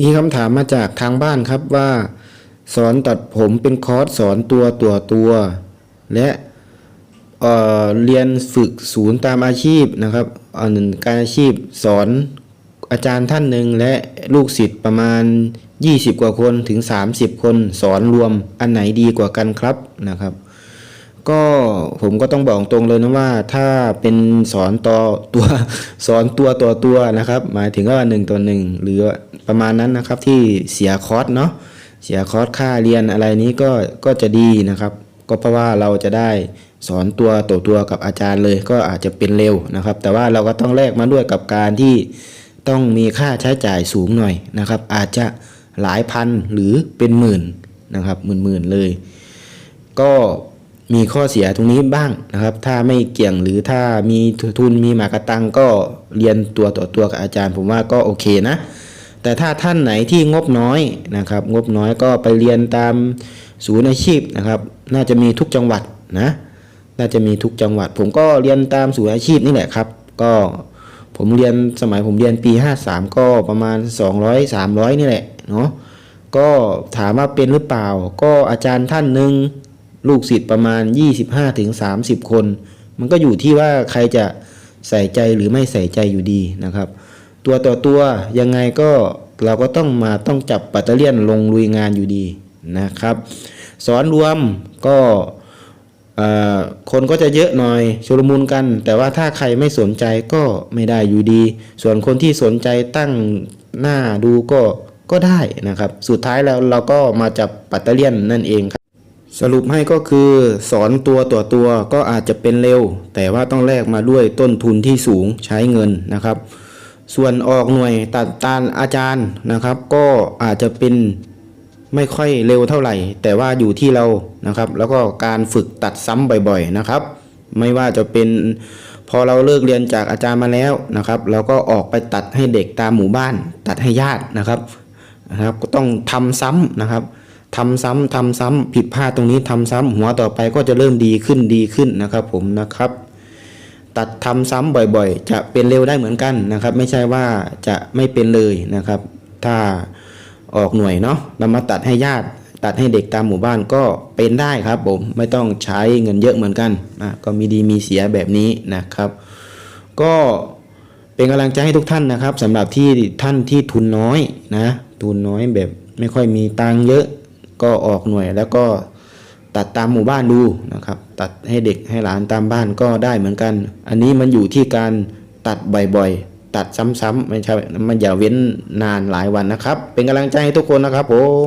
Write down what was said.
มีคำถามมาจากทางบ้านครับว่า สอนตัดผมเป็นคอร์สสอนตัวตัวตัว และเเรียนฝึกศูนย์ตามอาชีพนะครับอันการอาชีพสอนอาจารย์ท่านหนึ่งและลูกศิษย์ประมาณ 20 กว่าคนถึง 30 คนสอนรวมอันไหนดีกว่ากันครับนะครับ ก็ผมก็ต้องบอกตรงเลยนะว่าถ้าเป็นสอนต่อตัวสอนตัวต่อตัวนะครับ หมายถึงว่าหนึ่งต่อหนึ่งหรือประมาณนั้นนะครับที่เสียคอร์สเนาะเสียคอร์สค่าเรียนอะไรนี้ก็ก็จะดีนะครับ ก็เพราะว่าเราจะได้สอนตัวต่อตัวกับอาจารย์เลยก็อาจจะเป็นเร็วนะครับ แต่ว่าเราก็ต้องแลกมาด้วยกับการที่ต้องมีค่าใช้จ่ายสูงหน่อยนะครับ อาจจะหลายพันหรือเป็นหมื่นนะครับหมื่นๆเลย ก็ มีข้อเสียตรงนี้บ้างนะครับ ถ้าไม่เกี่ยงหรือถ้ามีทุนมีหมากระตังก็เรียนตัวต่อตัวกับอาจารย์ ผมว่าก็โอเคนะ แต่ถ้าท่านไหนที่งบน้อยนะครับ งบน้อยก็ไปเรียนตามศูนย์อาชีพนะครับ น่าจะมีทุกจังหวัดนะ น่าจะมีทุกจังหวัด ผมก็เรียนตามศูนย์อาชีพนี่แหละครับ ก็ผมเรียนสมัยผมเรียนปี 53 ก็ประมาณ 200 300 นี่แหละเนาะก็ถามว่าเป็นหรือเปล่า ก็อาจารย์ท่านหนึ่ง ลูกศิษย์ประมาณ 25ถึง30 คน มันก็อยู่ที่ว่าใครจะใส่ใจหรือไม่ใส่ใจอยู่ดีนะครับ ตัวต่อตัวยังไงก็เราก็ต้องมาต้องจับปัตเตอร์เลียนลงลุยงานอยู่ดีนะครับ สอนรวมก็คนก็จะเยอะหน่อยชุลมุนกัน แต่ว่าถ้าใครไม่สนใจก็ไม่ได้อยู่ดี ส่วนคนที่สนใจตั้งหน้าดูก็ก็ได้นะครับ สุดท้ายแล้วเราก็มาจับปัตเตอร์เลียนนั่นเองครับ สรุปให้ก็คือสอนตัวต่อตัวก็อาจจะเป็นเร็ว แต่ว่าต้องแลกมาด้วยต้นทุนที่สูงใช้เงินนะครับ ส่วนออกหน่วยตัดตานอาจารย์นะครับ ก็อาจจะเป็นไม่ค่อยเร็วเท่าไหร่ แต่ว่าอยู่ที่เรานะครับ แล้วก็การฝึกตัดซ้ำบ่อยๆนะครับ ไม่ว่าจะเป็นพอเราเลิกเรียนจากอาจารย์มาแล้วนะครับเราก็ออกไปตัดให้เด็กตามหมู่บ้าน ตัดให้ญาตินะครับนะครับ ก็ต้องทำซ้ำนะครับ ทำซ้ำทำซ้ำผิดพลาดตรงนี้ทำซ้ำหัวต่อไปก็จะเริ่มดีขึ้นดีขึ้นนะครับผมนะครับ ตัดทำซ้ำบ่อยๆ จะเป็นเร็วได้เหมือนกันนะครับ ไม่ใช่ว่าจะไม่เป็นเลยนะครับ ถ้าออกหน่วยเนาะนำมาตัดให้ญาติตัดให้เด็กตามหมู่บ้านก็เป็นได้ครับผมไม่ต้องใช้เงินเยอะเหมือนกันนะก็มีดีมีเสียแบบนี้นะครับ ก็เป็นกำลังใจให้ทุกท่านนะครับสำหรับที่ท่านที่ทุนน้อยนะทุนน้อยแบบไม่ค่อยมีตังเยอะ ก็ออกหน่วยแล้วก็ตัดตามหมู่บ้านดูนะครับ ตัดให้เด็กให้หลานตามบ้านก็ได้เหมือนกัน อันนี้มันอยู่ที่การตัดบ่อยๆ ตัดซ้ำๆไม่ใช่มันอย่าเว้นนานหลายวันนะครับ เป็นกำลังใจให้ทุกคนนะครับผม